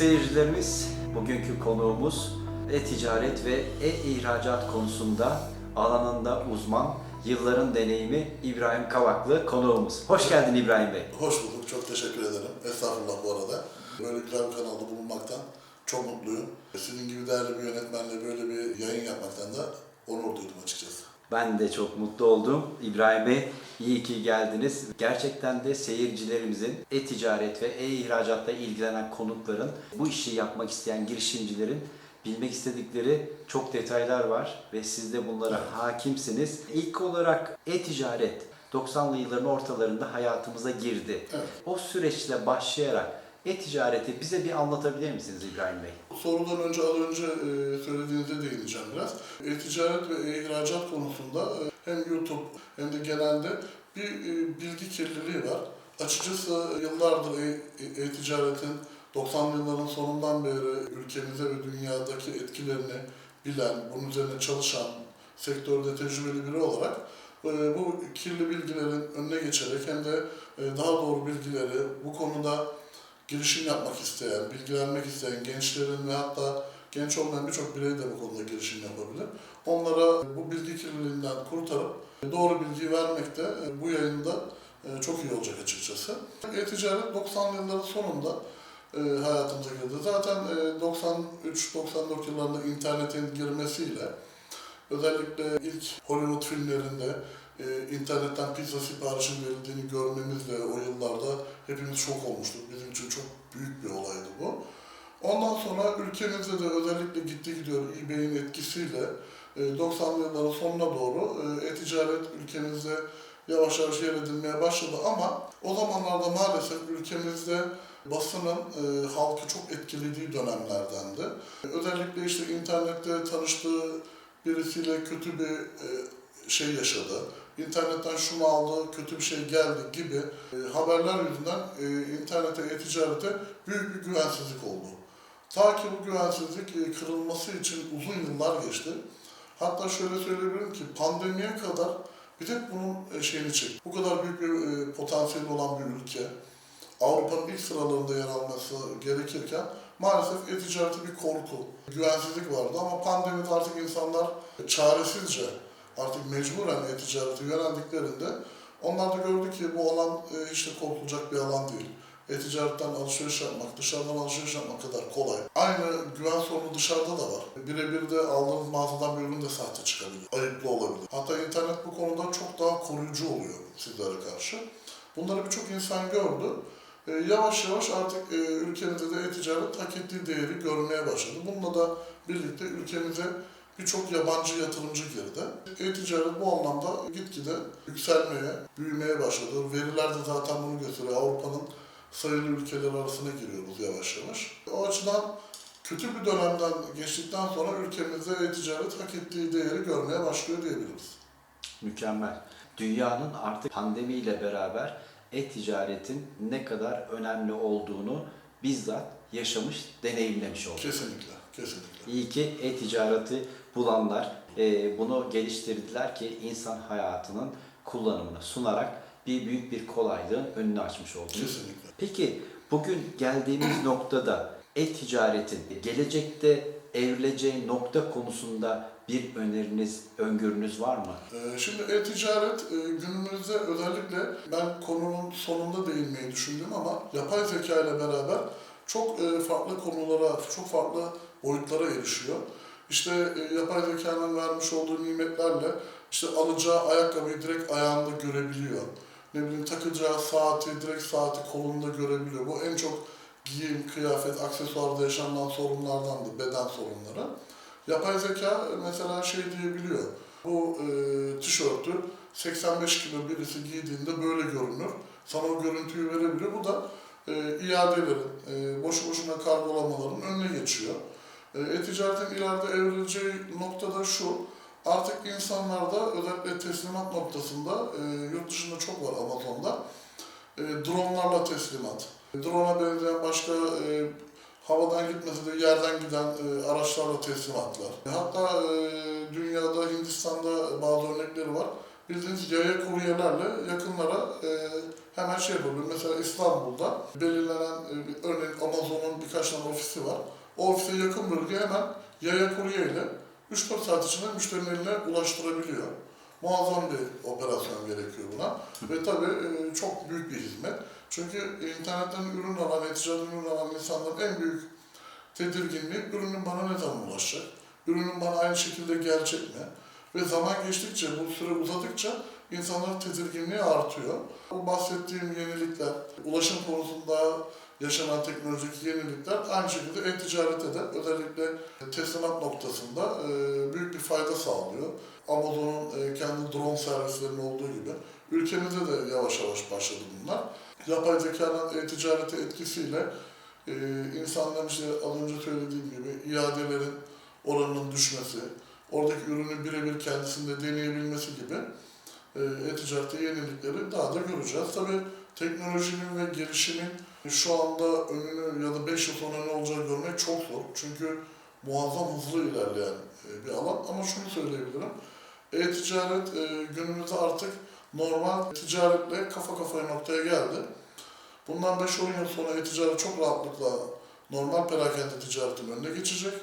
seyircilerimiz, bugünkü konuğumuz e-ticaret ve e-ihracat konusunda alanında uzman, yılların deneyimi İbrahim Kavaklı konuğumuz. Hoş geldin İbrahim Bey. Hoş bulduk, çok teşekkür ederim. Estağfurullah bu arada. Böyle güzel bir kanalda bulunmaktan çok mutluyum. Sizin gibi değerli bir yönetmenle böyle bir yayın yapmaktan da onur duydum açıkçası. Ben de çok mutlu oldum. İbrahim Bey iyi ki geldiniz. Gerçekten de seyircilerimizin e-ticaret ve e-ihracatla ilgilenen konukların, bu işi yapmak isteyen girişimcilerin bilmek istedikleri çok detaylar var ve siz de bunlara hakimsiniz. İlk olarak e-ticaret 90'lı yılların ortalarında hayatımıza girdi. Evet. O süreçle başlayarak e-ticareti bize bir anlatabilir misiniz İbrahim Bey? Sorudan önce az önce e, söylediğinize değineceğim biraz. E-ticaret ve e-ihracat konusunda e, hem YouTube hem de genelde bir e, bilgi kirliliği var. Açıkçası yıllardır e- e- e-ticaretin 90'lı yılların sonundan beri ülkemize ve dünyadaki etkilerini bilen, bunun üzerine çalışan, sektörde tecrübeli biri olarak e, bu kirli bilgilerin önüne geçerek hem de e, daha doğru bilgileri bu konuda girişim yapmak isteyen, bilgilenmek isteyen gençlerin ve hatta genç olmayan birçok birey de bu konuda girişim yapabilir. Onlara bu bilgi kirliliğinden kurtarıp doğru bilgiyi vermek de e, bu yayında e, çok iyi olacak açıkçası. E-ticaret 90'lı yılların sonunda e, hayatımıza girdi. Zaten e, 93-94 yıllarında internetin girmesiyle özellikle ilk Hollywood filmlerinde e, internetten pizza siparişin verildiğini görmemizle o yıllarda hepimiz şok olmuştuk. Bizim için çok büyük bir olaydı bu. Ondan sonra ülkemizde de özellikle gitti gidiyor eBay'in etkisiyle e, 90'lı yılların sonuna doğru e, e-ticaret ülkemizde yavaş yavaş yer edilmeye başladı ama o zamanlarda maalesef ülkemizde basının e, halkı çok etkilediği dönemlerdendi. Özellikle işte internette tanıştığı birisiyle kötü bir e, şey yaşadı. İnternetten şunu aldı, kötü bir şey geldi gibi e, haberler yüzünden e, internete, e-ticarete büyük bir güvensizlik oldu. Ta ki bu güvensizlik e, kırılması için uzun yıllar geçti. Hatta şöyle söyleyebilirim ki pandemiye kadar bir tek bunun e, şeyini çekti. Bu kadar büyük bir e, potansiyeli olan bir ülke, Avrupa'nın ilk sıralarında yer alması gerekirken maalesef e-ticarete bir korku, güvensizlik vardı ama pandemide artık insanlar çaresizce artık mecburen e-ticarete yöneldiklerinde onlar da gördü ki bu alan hiç de korkulacak bir alan değil. E-ticaretten alışveriş yapmak, dışarıdan alışveriş yapmak kadar kolay. Aynı güven sorunu dışarıda da var. Birebir de aldığınız mağazadan bir ürün de sahte çıkabilir, ayıplı olabilir. Hatta internet bu konuda çok daha koruyucu oluyor sizlere karşı. Bunları birçok insan gördü. E, yavaş yavaş artık e, ülkemizde de e-ticaret hak ettiği değeri görmeye başladı. Bununla da birlikte ülkemize birçok yabancı yatırımcı girdi. E-ticaret bu anlamda gitgide yükselmeye, büyümeye başladı. Veriler de zaten bunu gösteriyor. Avrupa'nın sayılı ülkeler arasına giriyoruz yavaş yavaş. O açıdan kötü bir dönemden geçtikten sonra ülkemizde e-ticaret hak ettiği değeri görmeye başlıyor diyebiliriz. Mükemmel. Dünyanın artık pandemiyle beraber e-ticaretin ne kadar önemli olduğunu bizzat yaşamış, deneyimlemiş olduk. Kesinlikle, kesinlikle. İyi ki e-ticareti bulanlar e, bunu geliştirdiler ki insan hayatının kullanımını sunarak bir büyük bir kolaylığın önünü açmış oldunuz. Kesinlikle. Peki bugün geldiğimiz noktada e-ticaretin gelecekte evrileceği nokta konusunda bir öneriniz, öngörünüz var mı? Ee, Şimdi e-ticaret e, günümüzde özellikle ben konunun sonunda değinmeyi düşündüm ama yapay zeka ile beraber çok e, farklı konulara, çok farklı boyutlara erişiyor. İşte e, yapay zekanın vermiş olduğu nimetlerle işte alacağı ayakkabıyı direkt ayağında görebiliyor. Ne bileyim takacağı saati direkt saati kolunda görebiliyor. Bu en çok giyim, kıyafet, aksesuarda yaşanan sorunlardan da beden sorunları. Yapay zeka mesela şey diyebiliyor. Bu e, tişörtü 85 kilo birisi giydiğinde böyle görünür. Sana o görüntüyü verebiliyor. Bu da e, iadelerin, e, boşu boşuna kargolamaların önüne geçiyor. E, e-ticaretin ileride evrileceği noktada şu. Artık insanlarda özellikle teslimat noktasında, e, yurt dışında çok var Amazon'da, e, dronlarla teslimat. Drone'a benzeyen başka e, havadan gitmese de yerden giden e, araçlarla teslimatlar. Hatta e, dünyada Hindistan'da bazı örnekleri var. bildiğiniz yaya kuryelerle yakınlara e, hemen şey yapabilir. Mesela İstanbul'da belirlenen, e, örneğin Amazon'un birkaç tane ofisi var. O ofise yakın bölgeye hemen yaya kurye ile 3-4 saat içinde müşterinin eline ulaştırabiliyor. Muazzam bir operasyon gerekiyor buna. Ve tabii e, çok büyük bir hizmet. Çünkü internetten ürün alan, e-ticaret ürün alan insanların en büyük tedirginliği ürünün bana ne zaman ulaşacak? Ürünün bana aynı şekilde gelecek mi? Ve zaman geçtikçe, bu süre uzadıkça insanların tedirginliği artıyor. Bu bahsettiğim yenilikler, ulaşım konusunda yaşanan teknolojik yenilikler aynı şekilde e-ticarete de özellikle teslimat noktasında e, büyük bir fayda sağlıyor. Amazon'un e, kendi drone servislerinin olduğu gibi ülkemizde de yavaş yavaş başladı bunlar. Yapay zekanın e-ticarete etkisiyle e, insanların işte az önce söylediğim gibi iadelerin oranının düşmesi, oradaki ürünü birebir kendisinde deneyebilmesi gibi e-ticarette yenilikleri daha da göreceğiz. Tabii teknolojinin ve gelişimin şu anda önünü ya da 5 yıl sonra ne olacağını görmek çok zor. Çünkü muazzam hızlı ilerleyen e, bir alan. Ama şunu söyleyebilirim. E-ticaret e, günümüzde artık normal ticaretle kafa kafaya noktaya geldi. Bundan 5-10 yıl sonra e-ticaret çok rahatlıkla normal perakende ticaretin önüne geçecek.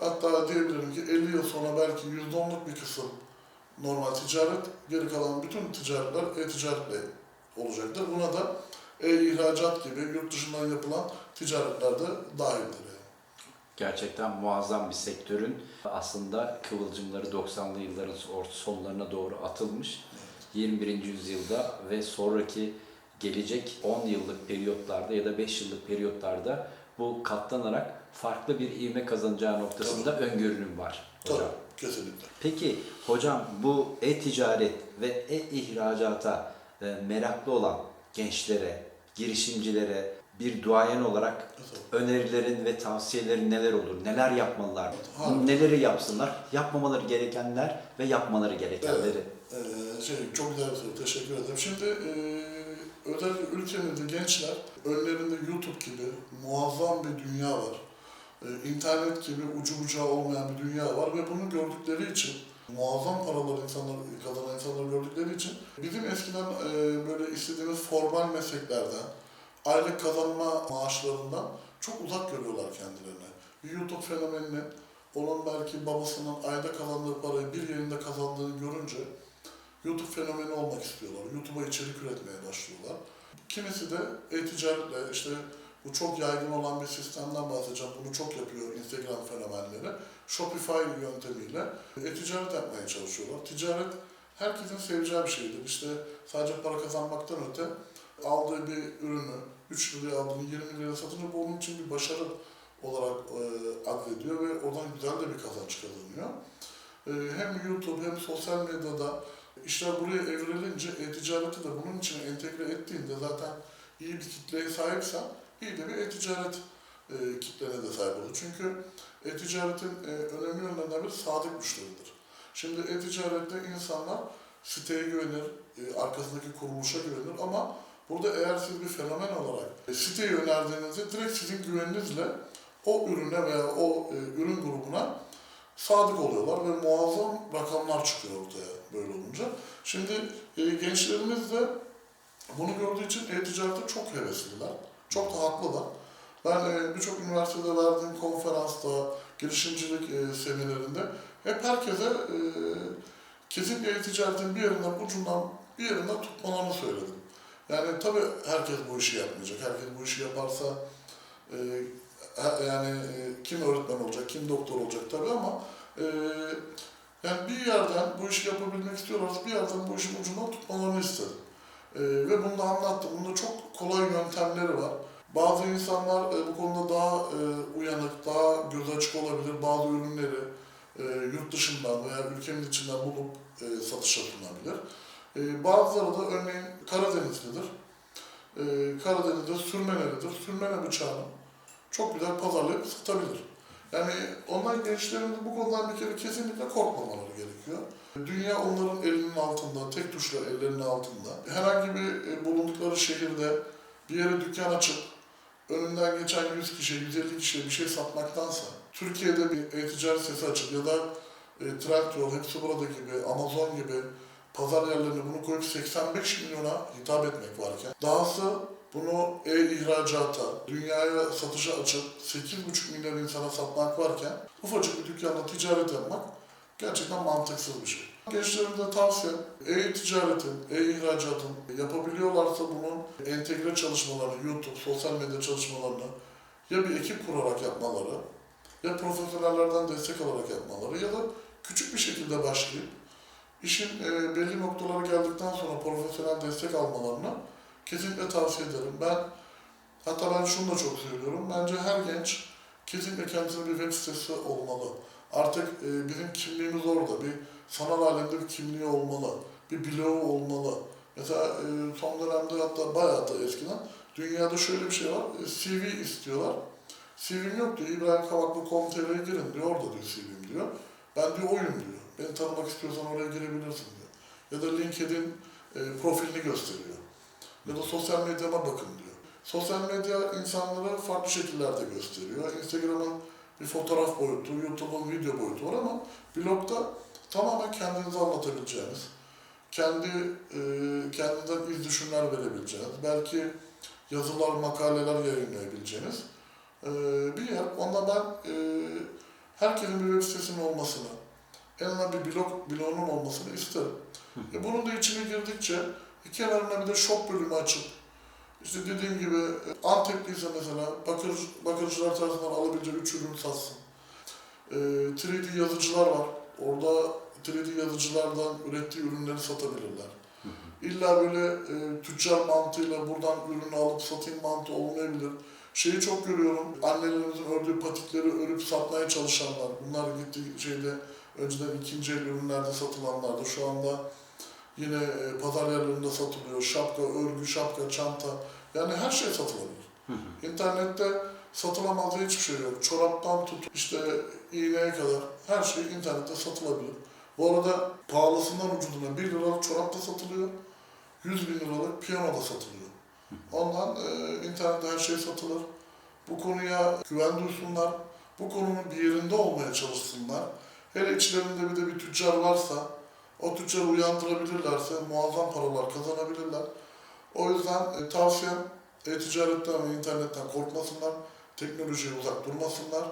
Hatta diyebilirim ki 50 yıl sonra belki %10'luk bir kısım normal ticaret, geri kalan bütün ticaretler e-ticaretle olacaktır. Buna da e-ihracat gibi yurt dışından yapılan ticaretler de dahildir. Yani. Gerçekten muazzam bir sektörün aslında kıvılcımları 90'lı yılların sonlarına doğru atılmış. 21. yüzyılda ve sonraki gelecek 10 yıllık periyotlarda ya da 5 yıllık periyotlarda bu katlanarak farklı bir ivme kazanacağı noktasında öngörünüm var hocam. Tabii, kesinlikle. Peki hocam bu e-ticaret ve e-ihracata e, meraklı olan gençlere, girişimcilere bir duayen olarak Mesela, önerilerin ve tavsiyelerin neler olur? Neler yapmalılar? Ha. Neleri yapsınlar? Yapmamaları gerekenler ve yapmaları gerekenleri. Ee, şey, çok güzel bir soru, teşekkür ederim. Şimdi e, özellikle ülkemizde gençler önlerinde YouTube gibi muazzam bir dünya var. E, internet gibi ucu bucağı olmayan bir dünya var ve bunu gördükleri için muazzam paralar insanlar, kazanan insanları gördükleri için bizim eskiden e, böyle istediğimiz formal mesleklerden, aylık kazanma maaşlarından çok uzak görüyorlar kendilerini. YouTube fenomeninin onun belki babasının ayda kazandığı parayı bir yerinde kazandığını görünce YouTube fenomeni olmak istiyorlar. YouTube'a içerik üretmeye başlıyorlar. Kimisi de e-ticaretle işte bu çok yaygın olan bir sistemden bahsedeceğim. Bunu çok yapıyor Instagram fenomenleri. Shopify yöntemiyle e-ticaret yapmaya çalışıyorlar. Ticaret herkesin seveceği bir şeydir. İşte sadece para kazanmaktan öte aldığı bir ürünü 3 liraya aldığını 20 liraya satınca bu onun için bir başarı olarak e, addediyor ve oradan güzel de bir kazanç kazanıyor. E, hem YouTube hem sosyal medyada işler buraya evrilince e-ticareti de bunun içine entegre ettiğinde zaten iyi bir kitleye sahipsen iyi de bir e-ticaret e, kitlene de sahip olur. Çünkü e-ticaretin e, önemli yönlerinden biri sadık müşteridir. Şimdi e-ticarette insanlar siteye güvenir, e, arkasındaki kuruluşa güvenir ama burada eğer siz bir fenomen olarak e, siteyi önerdiğinizde direkt sizin güveninizle o ürüne veya o e, ürün grubuna sadık oluyorlar ve muazzam rakamlar çıkıyor ortaya böyle olunca. Şimdi e, gençlerimiz de bunu gördüğü için e-ticarete çok hevesliler, çok da haklılar. Ben e, birçok üniversitede verdiğim konferansta, girişimcilik e, seminerinde hep herkese e, kesinlikle e-ticaretin bir yerinden ucundan bir yerinden tutmalarını söyledim. Yani tabii herkes bu işi yapmayacak. Herkes bu işi yaparsa e, yani e, kim öğretmen olacak, kim doktor olacak tabii ama yani bir yerden bu işi yapabilmek istiyorlarsa bir yerden bu işin ucundan tutmalarını istedim. E, ve bunu da anlattım. Bunda çok kolay yöntemleri var. Bazı insanlar e, bu konuda daha e, uyanık, daha göz açık olabilir. Bazı ürünleri e, yurt dışından veya ülkenin içinden bulup e, satışa sunabilir. E, bazıları da örneğin Karadenizlidir. E, Karadeniz'de sürmenelidir. Sürmene bıçağını çok güzel pazarlayıp satabilir. Yani onlar gençlerin bu konudan bir kere kesinlikle korkmamaları gerekiyor. Dünya onların elinin altında, tek tuşla ellerinin altında. Herhangi bir e, bulundukları şehirde bir yere dükkan açıp önünden geçen 100 kişi, 150 kişiye bir şey satmaktansa Türkiye'de bir e-ticaret sitesi açıp ya da e, Trendyol, hepsi burada gibi, Amazon gibi pazar yerlerine bunu koyup 85 milyona hitap etmek varken dahası bunu e-ihracata, dünyaya satışa açıp 8,5 milyon insana satmak varken ufacık bir dükkanda ticaret yapmak gerçekten mantıksız bir şey. Gençlerimize tavsiye e-ticaretin, e-ihracatın yapabiliyorlarsa bunun entegre çalışmalarını, YouTube, sosyal medya çalışmalarını ya bir ekip kurarak yapmaları ya profesyonellerden destek alarak yapmaları ya da küçük bir şekilde başlayıp işin e, belli noktalara geldikten sonra profesyonel destek almalarını kesinlikle tavsiye ederim. Ben hatta ben şunu da çok söylüyorum. Bence her genç kesinlikle kendisine bir web sitesi olmalı. Artık e, bizim kimliğimiz orada. Bir sanal alemde bir kimliği olmalı. Bir bloğu olmalı. Mesela e, son dönemde hatta bayağı da eskiden dünyada şöyle bir şey var. E, CV istiyorlar. CV'm yok diyor. İbrahim Kavaklı.com.tr'ye girin diyor. Orada diyor CV'm diyor. Ben diyor oyum diyor. Beni tanımak istiyorsan oraya girebilirsin diyor. Ya da LinkedIn e, profilini gösteriyor. Ya da sosyal medyama bakın diyor. Sosyal medya insanları farklı şekillerde gösteriyor. Instagram'ın bir fotoğraf boyutu, YouTube'un video boyutu var ama blogda tamamen kendinizi anlatabileceğiniz, kendi e, kendinizden iz düşümler verebileceğiniz, belki yazılar, makaleler yayınlayabileceğiniz e, bir yer. Onda ben e, herkesin bir web sitesinin olmasını, en azından bir blog, blogunun olmasını isterim. E, bunun da içine girdikçe kenarına bir de shop bölümü açıp işte dediğim gibi e, Antepliyse mesela bakır, bakırcılar tarafından alabileceği üç ürün satsın. E, 3D yazıcılar var. Orada 3D yazıcılardan ürettiği ürünleri satabilirler. İlla böyle e, tüccar mantığıyla buradan ürünü alıp satayım mantığı olmayabilir. Şeyi çok görüyorum, annelerimizin ördüğü patikleri örüp satmaya çalışanlar. Bunlar gittiği şeyde önceden ikinci el ürünlerde satılanlardı. Şu anda yine e, pazar yerlerinde satılıyor. Şapka, örgü, şapka, çanta. Yani her şey satılabilir. İnternette satılamaz diye hiçbir şey yok. Çoraptan tut işte iğneye kadar her şey internette satılabilir. Bu arada pahalısından ucuzuna 1 liralık çorap da satılıyor. 100 bin liralık piyano da satılıyor. Ondan e, internette her şey satılır. Bu konuya güven duysunlar. Bu konunun bir yerinde olmaya çalışsınlar. Hele içlerinde bir de bir tüccar varsa o tüccarı uyandırabilirlerse muazzam paralar kazanabilirler. O yüzden e, tavsiyem e-ticaretten ve internetten korkmasınlar, teknolojiye uzak durmasınlar.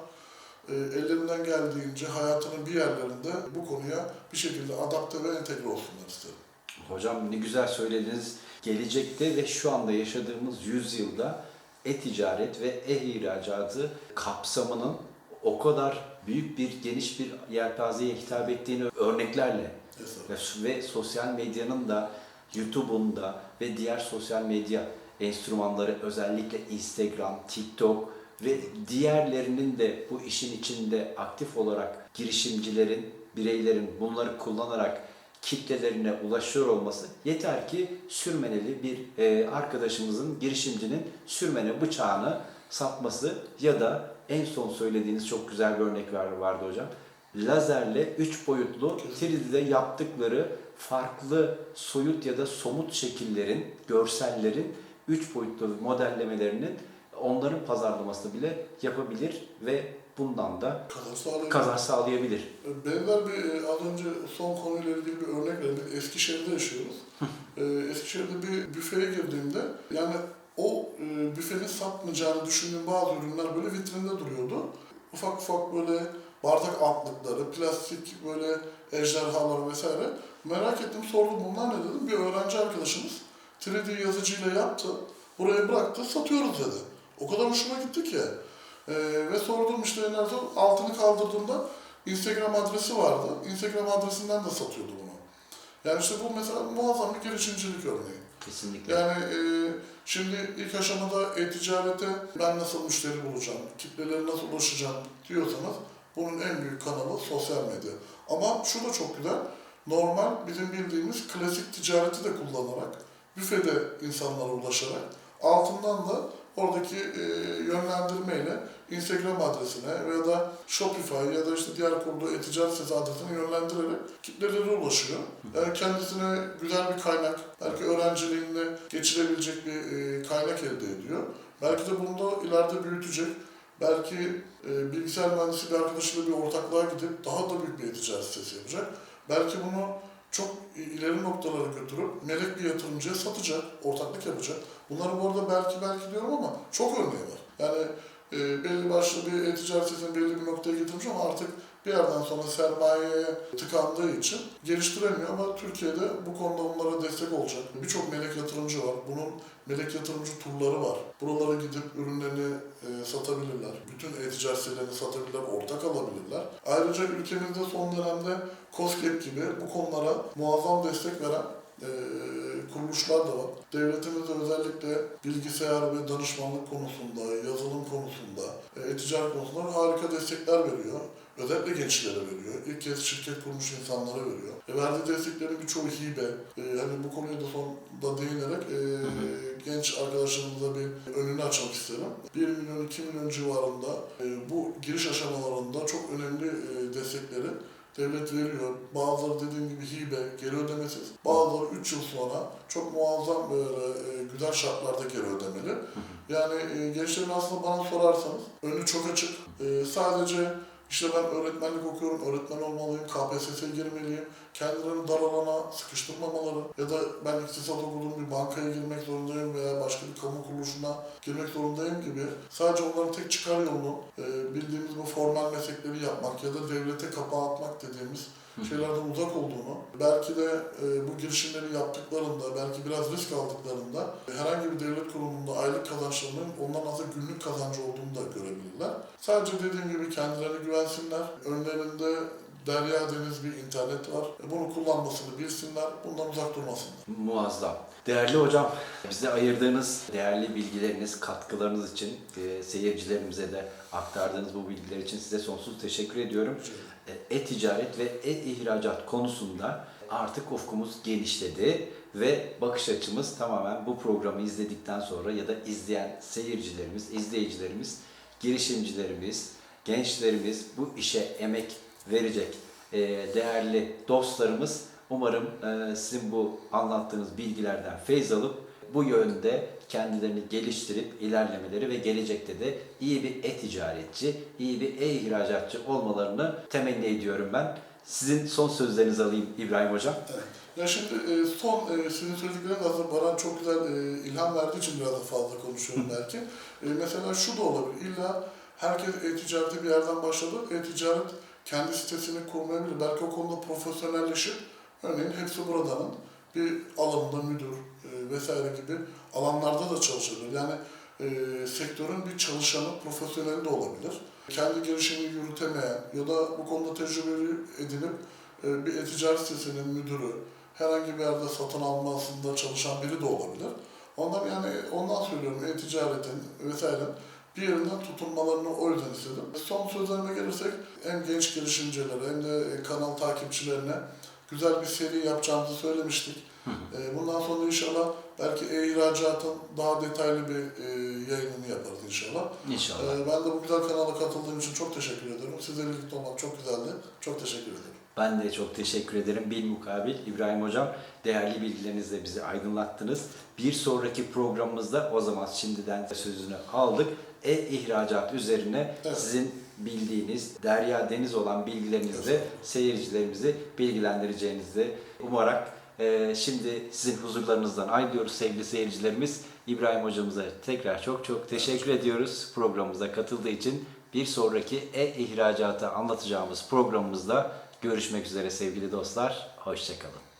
E, ellerinden geldiğince hayatının bir yerlerinde bu konuya bir şekilde adapte ve entegre olsunlar isterim. Hocam ne güzel söylediniz. Gelecekte ve şu anda yaşadığımız yüzyılda e-ticaret ve e-ihracatı kapsamının o kadar büyük bir geniş bir yelpazeye hitap ettiğini örneklerle. Ve, sosyal medyanın da YouTube'un da ve diğer sosyal medya enstrümanları özellikle Instagram, TikTok ve diğerlerinin de bu işin içinde aktif olarak girişimcilerin, bireylerin bunları kullanarak kitlelerine ulaşıyor olması yeter ki sürmeneli bir e, arkadaşımızın, girişimcinin sürmene bıçağını satması ya da en son söylediğiniz çok güzel bir örnek var, vardı hocam. Lazerle 3 boyutlu 3D'de yaptıkları farklı soyut ya da somut şekillerin, görsellerin 3 boyutlu modellemelerinin onların pazarlamasını bile yapabilir ve bundan da Kazanç sağlayabilir. kazanç sağlayabilir. Benzer bir e, az önce son konuyla ilgili bir örnek verelim. Biz Eskişehir'de yaşıyoruz. Ee, Eskişehir'de bir büfeye girdiğimde yani o e, büfenin satmayacağını düşündüğüm bazı ürünler böyle vitrinde duruyordu. Ufak ufak böyle bardak altlıkları, plastik böyle ejderhalar vesaire. Merak ettim sordum bunlar ne dedim. Bir öğrenci arkadaşımız 3D yazıcıyla yaptı. Buraya bıraktı satıyoruz dedi. O kadar hoşuma gitti ki. Ee, ve sordum işte nerede altını kaldırdığımda Instagram adresi vardı. Instagram adresinden de satıyordu bunu. Yani işte bu mesela muazzam bir girişimcilik örneği. Kesinlikle. Yani e, şimdi ilk aşamada e-ticarete ben nasıl müşteri bulacağım, kitlelere nasıl ulaşacağım diyorsanız bunun en büyük kanalı sosyal medya. Ama şu da çok güzel. Normal bizim bildiğimiz klasik ticareti de kullanarak, büfede insanlara ulaşarak altından da oradaki e, yönlendirmeyle Instagram adresine ya da Shopify ya da işte diğer kurduğu e-ticaret sitesi adresine yönlendirerek kitlelere ulaşıyor. Yani kendisine güzel bir kaynak, belki öğrenciliğinde geçirebilecek bir e, kaynak elde ediyor. Belki de bunu da ileride büyütecek. Belki e, bilgisayar mühendisi bir arkadaşıyla bir ortaklığa gidip daha da büyük bir e-ticaret sitesi yapacak. Belki bunu çok ileri noktalara götürüp melek bir yatırımcıya satacak, ortaklık yapacak. Bunları bu arada belki belki diyorum ama çok örneği var. Yani e, belli başlı bir e-ticaret belli bir noktaya getirmiş ama artık bir yerden sonra sermayeye tıkandığı için geliştiremiyor ama Türkiye'de bu konuda onlara destek olacak. Birçok melek yatırımcı var. Bunun melek yatırımcı turları var. Buralara gidip ürünlerini e, satabilirler. Bütün e-ticaret sitelerini satabilirler, ortak alabilirler. Ayrıca ülkemizde son dönemde COSGAP gibi bu konulara muazzam destek veren e, kuruluşlar da var. Devletimiz de özellikle bilgisayar ve danışmanlık konusunda, yazılım konusunda, e, e-ticaret konusunda harika destekler veriyor. Özellikle gençlere veriyor. İlk kez şirket kurmuş insanlara veriyor. E, verdiği desteklerin birçoğu hibe. E, hani bu konuya da sonda değinerek e, genç arkadaşlarımıza bir önünü açmak isterim. 1 milyon 2 milyon civarında e, bu giriş aşamalarında çok önemli e, destekleri devlet veriyor. Bazıları dediğim gibi hibe, geri ödemesiz. Bazıları 3 yıl sonra çok muazzam böyle e, güzel şartlarda geri ödemeli. Yani e, gençlerin aslında bana sorarsanız önü çok açık. E, sadece işte ben öğretmenlik okuyorum, öğretmen olmalıyım, KPSS'ye girmeliyim. Kendilerini dar alana sıkıştırmamaları ya da ben iktisat okudum bir bankaya girmek zorundayım veya başka bir kamu kuruluşuna girmek zorundayım gibi sadece onların tek çıkar yolunu bildiğimiz bu formal meslekleri yapmak ya da devlete kapağı atmak dediğimiz şeylerden uzak olduğunu, belki de e, bu girişimleri yaptıklarında, belki biraz risk aldıklarında e, herhangi bir devlet kurumunda aylık kazançlarının ondan aslında günlük kazancı olduğunu da görebilirler. Sadece dediğim gibi kendilerine güvensinler. Önlerinde derya deniz bir internet var. E, Bunu kullanmasını bilsinler, bundan uzak durmasınlar. Muazzam. Değerli hocam, bize ayırdığınız değerli bilgileriniz, katkılarınız için, e, seyircilerimize de aktardığınız bu bilgiler için size sonsuz teşekkür ediyorum. E, E-ticaret ve e-ihracat konusunda artık ufkumuz genişledi ve bakış açımız tamamen bu programı izledikten sonra ya da izleyen seyircilerimiz, izleyicilerimiz, girişimcilerimiz, gençlerimiz bu işe emek verecek e, değerli dostlarımız umarım e, sizin bu anlattığınız bilgilerden feyz alıp bu yönde kendilerini geliştirip ilerlemeleri ve gelecekte de iyi bir e-ticaretçi, iyi bir e-ihracatçı olmalarını temenni ediyorum ben. Sizin son sözlerinizi alayım İbrahim Hocam. Evet. Ya şimdi e, son e, sizin söyledikleriniz aslında bana çok güzel e, ilham verdiği için biraz da fazla konuşuyorum belki. Mesela şu da olabilir. İlla herkes e-ticarete bir yerden başladı. E-ticaret kendi sitesini kurmayabilir. Belki o konuda profesyonelleşip örneğin hepsi buradanın bir alanında müdür vesaire gibi alanlarda da çalışabilir. Yani e, sektörün bir çalışanı, profesyoneli de olabilir. Kendi girişimini yürütemeyen ya da bu konuda tecrübeli edinip e, bir e-ticaret sitesinin müdürü, herhangi bir yerde satın almasında çalışan biri de olabilir. Ondan yani ondan söylüyorum e-ticaretin vesaire bir yerinden tutunmalarını o yüzden istedim. Son sözlerime gelirsek hem genç girişimcilere hem de e, kanal takipçilerine güzel bir seri yapacağımızı söylemiştik. E, Bundan sonra inşallah belki e-ihracatın daha detaylı bir e, yayınını yaparız inşallah. İnşallah. E, Ben de bu güzel kanala katıldığım için çok teşekkür ederim. Sizle birlikte olmak çok güzeldi. Çok teşekkür ederim. Ben de çok teşekkür ederim. Bil mukabil İbrahim Hocam değerli bilgilerinizle bizi aydınlattınız. Bir sonraki programımızda o zaman şimdiden sözünü aldık. E-ihracat üzerine Evet. sizin bildiğiniz derya deniz olan bilgilerinizle seyircilerimizi bilgilendireceğinizi umarak e, şimdi sizin huzurlarınızdan ayrılıyoruz sevgili seyircilerimiz. İbrahim hocamıza tekrar çok çok teşekkür ediyoruz programımıza katıldığı için. Bir sonraki e-ihracatı anlatacağımız programımızda görüşmek üzere sevgili dostlar. Hoşçakalın.